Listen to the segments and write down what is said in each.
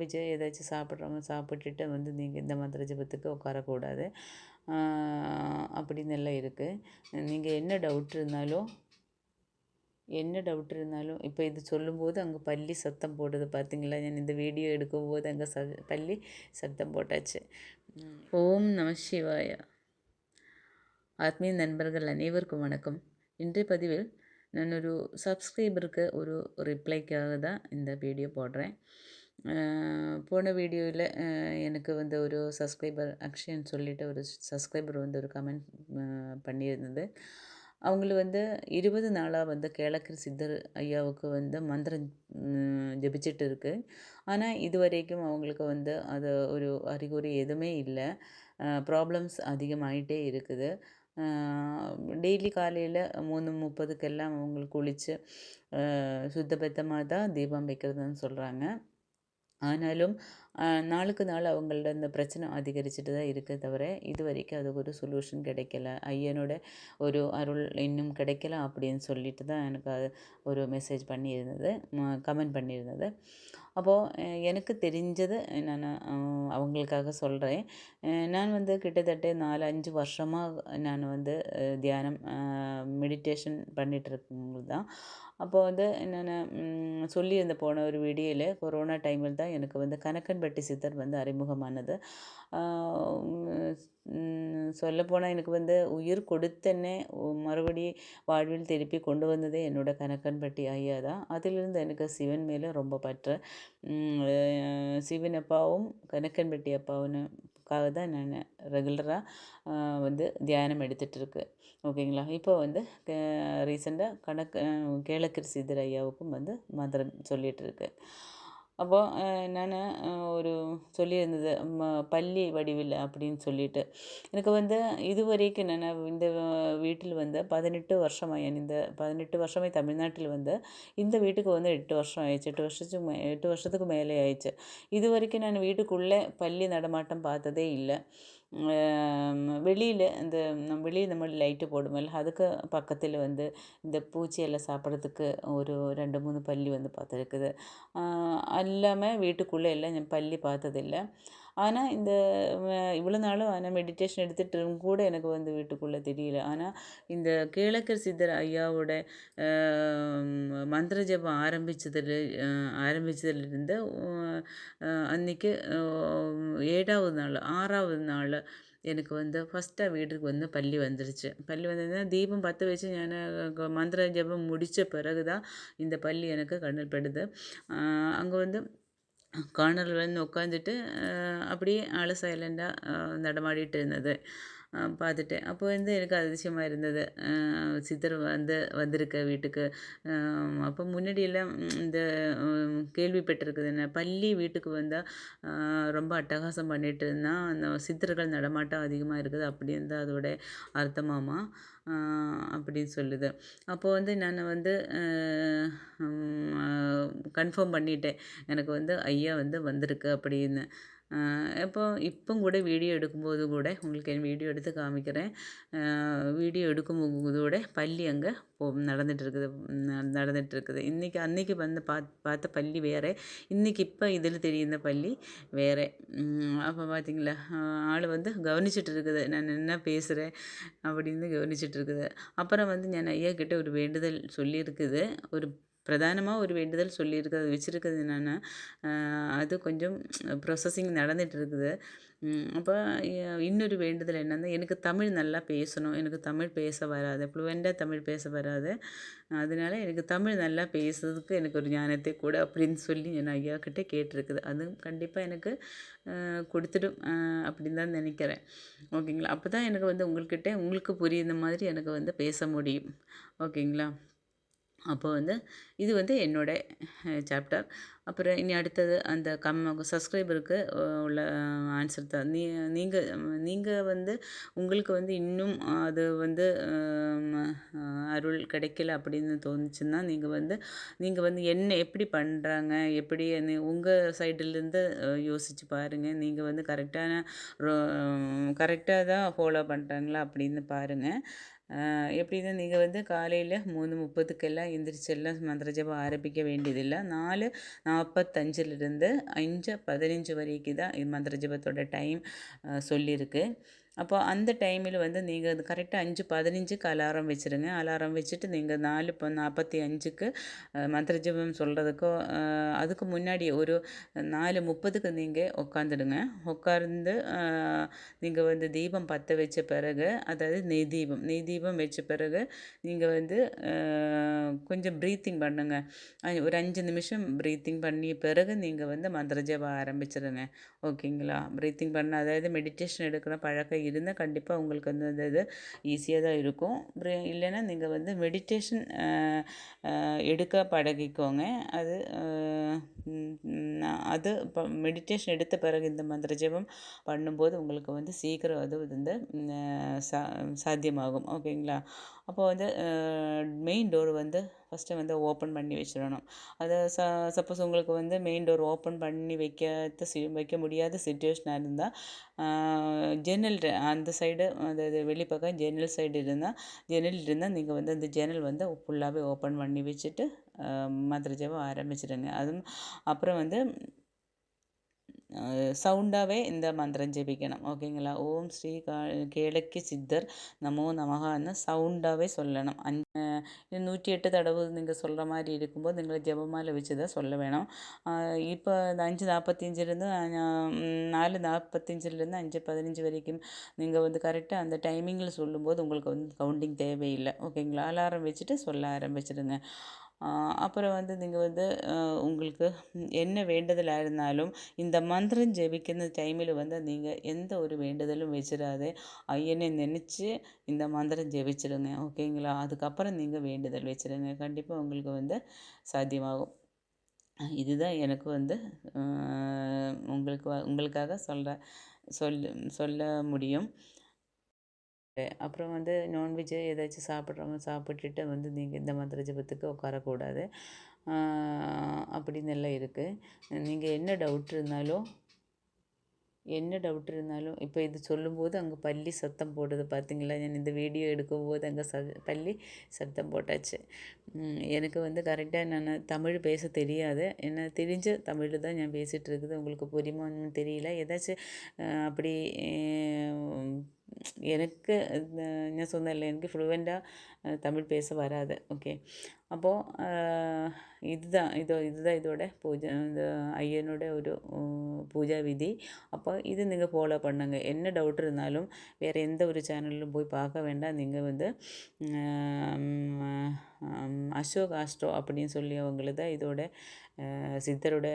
Non veg ஏதாச்சும் சாப்பிட்றவங்க சாப்பிட்டுட்டு வந்து நீங்கள் இந்த மந்திர ஜபத்துக்கு உட்காரக்கூடாது. அப்படின்னு எல்லாம் இருக்குது நீங்கள் என்ன டவுட் இருந்தாலும் என்ன டவுட் இருந்தாலும் இப்போ இது சொல்லும்போது அங்கே பல்லி சத்தம் போடுது பார்த்தீங்களா நான் இந்த வீடியோ எடுக்கும்போது அங்கே ச பல்லி சத்தம் போட்டாச்சு. ஓம் நம சிவாயா. ஆத்மீய நண்பர்கள் அனைவருக்கும் வணக்கம். இன்றைய பதிவில் நான் ஒரு சப்ஸ்கிரைபருக்கு ஒரு ரிப்ளைக்காக தான் இந்த வீடியோ போடுறேன். போன வீடியோவில் எனக்கு வந்து ஒரு சப்ஸ்கிரைபர் அக்ஷயன் சொல்லிட்டு ஒரு சப்ஸ்கிரைபர் வந்து ஒரு கமெண்ட் பண்ணியிருந்தது. அவங்கள வந்து இருபது நாளாக வந்து கேளக்கர் சித்தர் ஐயாவுக்கு வந்து மந்திரம் ஜபிச்சிட்டு இருக்கு. ஆனால் இது வரைக்கும் அவங்களுக்கு வந்து அது ஒரு அறிகுறி எதுவுமே இல்லை. ப்ராப்ளம்ஸ் அதிகமாகிட்டே இருக்குது. டெய்லி காலையில் மூணு முப்பதுக்கெல்லாம் அவங்களுக்கு குளித்து சுத்தபத்தமாக தான் தீபம் வைக்கிறதுன்னு சொல்கிறாங்க ആനാലും நாளுக்கு நாள் அவங்களோட இந்த பிரச்சனை அதிகரிச்சுட்டு தான் இருக்கே தவிர இது வரைக்கும் அதுக்கு ஒரு சொல்யூஷன் கிடைக்கல. ஐயனோட ஒரு அருள் இன்னும் கிடைக்கல அப்படின்னு சொல்லிட்டு தான் எனக்கு அது ஒரு மெசேஜ் பண்ணியிருந்தது கமெண்ட் பண்ணியிருந்தது. அப்போது எனக்கு தெரிஞ்சது நான் அவங்களுக்காக சொல்கிறேன் நான் வந்து கிட்டத்தட்ட நாலு அஞ்சு வருஷமாக நான் வந்து தியானம் மெடிடேஷன் பண்ணிகிட்டு இருக்கும்போது தான். அப்போ வந்து நான் சொல்லியிருந்த போன ஒரு வீடியோவில் கொரோனா டைமில் தான் எனக்கு வந்து பட்டி சித்தர் வந்து அறிமுகமானது. சொல்லப்போனால் எனக்கு வந்து உயிர் கொடுத்தனே மறுபடி வாழ்வில் திருப்பி கொண்டு வந்ததே என்னோட கனக்கன்பட்டி ஐயா தான். அதிலிருந்து எனக்கு சிவன் மேலே ரொம்ப பற்று. சிவன் அப்பாவும் கனக்கன்பட்டி அப்பாவுனுக்காக தான் நான் ரெகுலராக வந்து தியானம் எடுத்துகிட்ருக்கு ஓகேங்களா? இப்போ வந்து ரீசெண்டாக கணக்கு கேளக்கர் சித்தர் ஐயாவுக்கும் வந்து மந்திரம் சொல்லிகிட்ருக்கு அப்போது நான் ஒரு சொல்லியிருந்தது ம பள்ளி வடிவில் அப்படின்னு சொல்லிட்டு. எனக்கு வந்து இது வரைக்கும் நான் இந்த வீட்டில் வந்து பதினெட்டு வருஷமாக இந்த பதினெட்டு வருஷமே தமிழ்நாட்டில் வந்து இந்த வீட்டுக்கு வந்து எட்டு வருஷம் ஆயிடுச்சு. எட்டு வருஷத்துக்கு எட்டு வருஷத்துக்கு மேலே ஆயிடுச்சு. இது வரைக்கும் நான் வீட்டுக்குள்ளே பள்ளி நடமாட்டம் பார்த்ததே இல்லை. வெளியில் இந்த வெளியே நம்ம லைட்டு போடுவோம்ல அதுக்கு பக்கத்தில் வந்து இந்த பூச்சியெல்லாம் சாப்பிட்றதுக்கு ஒரு ரெண்டு மூணு பல்லி வந்து பார்த்துருக்குது எல்லாமே வீட்டுக்குள்ளே எல்லாம் பல்லி பார்த்ததில்ல ஆனால் இந்த இவ்வளோ நாளும் ஆனால் மெடிடேஷன் எடுத்துகிட்டு கூட எனக்கு வந்து வீட்டுக்குள்ளே தெரியல. ஆனால் இந்த கேளக்கர் சித்தர் ஐயாவோட மந்திர ஜபம் ஆரம்பித்ததில் ஆரம்பித்ததுலேருந்து அன்றைக்கி ஏழாவது நாள் ஆறாவது நாள் எனக்கு வந்து ஃபஸ்ட்டாக வீட்டுக்கு வந்து பள்ளி வந்துருச்சு. பள்ளி வந்ததுன்னா தீபம் பற்ற வச்சு நான் மந்திர ஜபம் முடித்த பிறகு தான் இந்த பள்ளி எனக்கு கண்ணில் படுது. அங்கே வந்து கார்னரில் வந்து உட்காந்துட்டு அப்படியே ஆள் சைலண்டாக நடமாடிட்டு இருந்தது. பார்த்துட்டேன். அப்போ வந்து எனக்கு அதிசயமாக இருந்தது. சித்தர் வந்து வந்திருக்க வீட்டுக்கு. அப்போ முன்னாடியெல்லாம் இந்த கேள்விப்பட்டிருக்குது என்ன பள்ளி வீட்டுக்கு வந்தால் ரொம்ப அட்டகாசம் பண்ணிட்டு இருந்தால் அந்த சித்தர்கள் நடமாட்டம் அதிகமாக இருக்குது. அப்படி இருந்தால் அதோட அர்த்தமாமா அப்படின்னு சொல்லுது. அப்போது வந்து நான் வந்து கன்ஃபார்ம் பண்ணிட்டேன். எனக்கு வந்து ஐயா வந்து வந்திருக்கு அப்படின்னு. இப்போ இப்போ கூட வீடியோ எடுக்கும்போது கூட உங்களுக்கு என் வீடியோ எடுத்து காமிக்கிறேன் வீடியோ எடுக்கும்போது கூட பள்ளி அங்கே போ நடந்துகிட்ருக்குது நடந்துகிட்ருக்குது இன்றைக்கி அன்றைக்கி வந்து பாத் பார்த்த பள்ளி வேறு இன்றைக்கி இப்போ இதில் தெரியுந்த பள்ளி வேறு அப்போ பார்த்தீங்களா ஆள் வந்து கவனிச்சிட்டு இருக்குது நான் என்ன பேசுகிறேன் அப்படின்னு கவனிச்சிட்டு இருக்குது அப்புறம் வந்து நான் ஐயா கிட்ட ஒரு வேண்டுதல் சொல்லியிருக்குது ஒரு பிரதானமாக ஒரு வேண்டுதல் சொல்லியிருக்கு அது வச்சுருக்கிறது என்னென்னா அது கொஞ்சம் ப்ரொசஸிங் நடந்துகிட்டு இருக்குது அப்போ இன்னொரு வேண்டுதல் என்னென்னா எனக்கு தமிழ் நல்லா பேசணும். எனக்கு தமிழ் பேச வராது. ஃப்ளூவெண்ட்டாக தமிழ் பேச வராது. அதனால எனக்கு தமிழ் நல்லா பேசுறதுக்கு எனக்கு ஒரு ஞானத்தை கூட அப்படின்னு சொல்லி என் ஐயா கிட்டே கேட்டிருக்குது. அதுவும் கண்டிப்பாக எனக்கு கொடுத்துடும். அப்படின்னு தான் நினைக்கிறேன். ஓகேங்களா? அப்போ தான் எனக்கு வந்து உங்கள்கிட்ட உங்களுக்கு புரியுற மாதிரி எனக்கு வந்து பேச முடியும். ஓகேங்களா? அப்போ வந்து இது வந்து என்னோடய சாப்டர் அப்புறம் இனி அடுத்தது அந்த கம் சப்ஸ்கிரைபருக்கு உள்ள ஆன்சர் தான் நீ நீங்கள் நீங்கள் வந்து உங்களுக்கு வந்து இன்னும் அது வந்து அருள் கிடைக்கல அப்படின்னு தோணுச்சுன்னா நீங்கள் வந்து நீங்கள் வந்து என்ன எப்படி பண்ணுறாங்க எப்படி உங்கள் சைடுலேருந்து யோசித்து பாருங்கள் நீங்கள் வந்து கரெக்டான கரெக்டாக தான் ஃபாலோ பண்ணுறாங்களா அப்படின்னு பாருங்கள் எப்படின்னா நீங்கள் வந்து காலையில் மூணு முப்பதுக்கெல்லாம் எந்திரிச்செல்லாம் மந்திர ஜபம் ஆரம்பிக்க வேண்டியதில்லை. நாலு நாற்பத்தஞ்சிலிருந்து அஞ்சு பதினஞ்சு வரைக்கும் தான் மந்திர ஜபத்தோட டைம் சொல்லியிருக்கு. அப்போ அந்த டைமில் வந்து நீங்கள் அது கரெக்டாக அஞ்சு பதினஞ்சுக்கு அலாரம் வச்சுருங்க. அலாரம் வச்சுட்டு நீங்கள் நாலு இப்போ நாற்பத்தி அஞ்சுக்கு மந்திர ஜபம் சொல்கிறதுக்கோ அதுக்கு முன்னாடி ஒரு நாலு முப்பதுக்கு நீங்கள் உட்காந்துடுங்க உட்கார்ந்து நீங்கள் வந்து தீபம் பற்ற வச்ச பிறகு அதாவது நெய் தீபம் நெய் தீபம் வச்ச பிறகு நீங்கள் வந்து கொஞ்சம் ப்ரீத்திங் பண்ணுங்கள் ஒரு அஞ்சு நிமிஷம் ப்ரீத்திங் பண்ணிய பிறகு நீங்கள் வந்து மந்திர ஜபம் ஆரம்பிச்சிடுங்க ஓகேங்களா? ப்ரீத்திங் பண்ண அதாவது மெடிடேஷன் எடுக்கிற பழக்கம் இருந்தால் கண்டிப்பாக உங்களுக்கு வந்து அந்த இது ஈஸியாக தான் இருக்கும். இல்லைன்னா நீங்கள் வந்து மெடிடேஷன் எடுக்க பழகிக்கோங்க. அது அது இப்போ மெடிடேஷன் எடுத்த பிறகு இந்த மந்திர ஜபம் பண்ணும்போது உங்களுக்கு வந்து சீக்கிரம் அது வந்து சா சாத்தியமாகும். ஓகேங்களா? அப்போ வந்து மெயின் டோர் வந்து ஃபஸ்ட்டு வந்து ஓப்பன் பண்ணி வச்சிடணும். அதை ச சப்போஸ் உங்களுக்கு வந்து மெயின் டோர் ஓப்பன் பண்ணி வைக்காத சி வைக்க முடியாத சுச்சுவேஷனாக இருந்தால் ஜன்னல் அந்த சைடு அதாவது வெளிப்பக்கம் ஜன்னல் சைடு இருந்தால் ஜன்னல் இருந்தால் நீங்கள் வந்து அந்த ஜன்னல் வந்து ஃபுல்லாகவே ஓப்பன் பண்ணி வச்சுட்டு மந்திர ஜபம் ஆரம்பிச்சிடுங்க அதுவும் அப்புறம் வந்து சவுண்டாகவே இந்த மந்திரம் ஜெபிக்கணும். ஓகேங்களா? ஓம் ஸ்ரீ கா கேளக்கி சித்தர் நமோ நமகான்னு சவுண்டாகவே சொல்லணும். அஞ்சு நூற்றி எட்டு தடவை நீங்கள் சொல்கிற மாதிரி இருக்கும்போது நீங்கள் ஜெபமாலை வச்சு தான் சொல்ல வேணும். இப்போ இந்த அஞ்சு நாற்பத்தஞ்சிலேருந்து நாலு நாற்பத்தஞ்சிலேருந்து அஞ்சு பதினஞ்சு வரைக்கும் நீங்கள் வந்து கரெக்டாக அந்த டைமிங்கில் சொல்லும்போது உங்களுக்கு வந்து கவுண்டிங் தேவையில்லை. ஓகேங்களா? அலாரம் வச்சுட்டு சொல்ல ஆரம்பிச்சிடுங்க அப்புறம் வந்து நீங்கள் வந்து உங்களுக்கு என்ன வேண்டுதலாக இருந்தாலும் இந்த மந்திரம் ஜெபிக்கிற டைமில் வந்து நீங்கள் எந்த ஒரு வேண்டுதலும் வச்சிடாதே. ஐயனை நினச்சி இந்த மந்திரம் ஜெபிச்சிடுங்க ஓகேங்களா? அதுக்கப்புறம் நீங்கள் வேண்டுதல் வச்சிடுங்க. கண்டிப்பாக உங்களுக்கு வந்து சாத்தியமாகும். இதுதான் எனக்கு வந்து உங்களுக்கு உங்களுக்காக சொல்கிற சொல் சொல்ல முடியும். அப்புறம் வந்து நான்வெஜ்ஜு ஏதாச்சும் சாப்பிட்றவங்க சாப்பிட்டுட்டு வந்து நீங்கள் இந்த மந்திர ஜபத்துக்கு உட்காரக்கூடாது. அப்படின்னு எல்லாம் இருக்குது நீங்கள் என்ன டவுட் இருந்தாலும் என்ன டவுட் இருந்தாலும் இப்போ இது சொல்லும்போது அங்கே பள்ளி சத்தம் போடுது பார்த்தீங்களா நான் இந்த வீடியோ எடுக்கும்போது அங்கே ச பள்ளி சத்தம் போட்டாச்சு. எனக்கு வந்து கரெக்டாக நான் தமிழ் பேச தெரியாது. என்ன தெரிஞ்ச தமிழ் தான் நான் பேசிகிட்டு இருக்குது. உங்களுக்கு புரியுமான்னு தெரியல. ஏதாச்சும் அப்படி எனக்கு நான் சொன்னேன்ல எனக்கு ஃப்ளூவெண்ட்டாக தமிழ் பேச வராது ஓகே அப்போது இதுதான் இதோ இதுதான் இதோட பூஜை இந்த ஐயனோட ஒரு பூஜா விதி அப்போ இது நீங்கள் ஃபாலோ பண்ணுங்கள் என்ன டவுட் இருந்தாலும் வேறு எந்த ஒரு சேனலிலும் போய் பார்க்க வேண்டாம் நீங்கள் வந்து அசோக் ஆஸ்ட்ரோ அப்படின்னு சொல்லி அவங்கள தான் இதோட சித்தரோட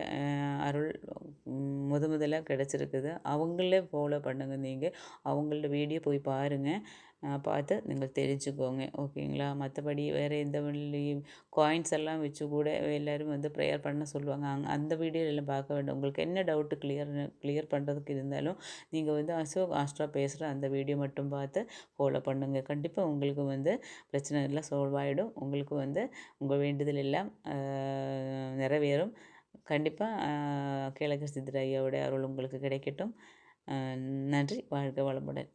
அருள் முத முதலாக கிடச்சிருக்குது. அவங்களே ஃபாலோ பண்ணுங்கள் நீங்கள் அவங்களோட வீடியோ போய் பாருங்கள் பார்த்து நீங்கள் தெரிஞ்சுக்கோங்க. ஓகேங்களா? மற்றபடி வேறு எந்த காயின்ஸ் எல்லாம் வச்சு கூட எல்லோரும் வந்து ப்ரேயர் பண்ண சொல்லுவாங்க. அங்கே அந்த வீடியோ எல்லாம் பார்க்க வேண்டாம். உங்களுக்கு என்ன டவுட்டு கிளியர் கிளியர் பண்ணுறதுக்கு இருந்தாலும் நீங்கள் வந்து அசோக் ஆஸ்ட்ரா பேசுகிற அந்த வீடியோ மட்டும் பார்த்து ஃபாலோ பண்ணுங்கள் கண்டிப்பாக உங்களுக்கு வந்து பிரச்சனை எல்லாம் சால்வ் ஆகிடும் உங்களுக்கு வந்து உங்கள் வேண்டுதல் எல்லாம் நிறைவேறும். கண்டிப்பாக கேளகர் சித்தர் அருள் உங்களுக்கு கிடைக்கட்டும். நன்றி. வாழ்க வளமுடன்.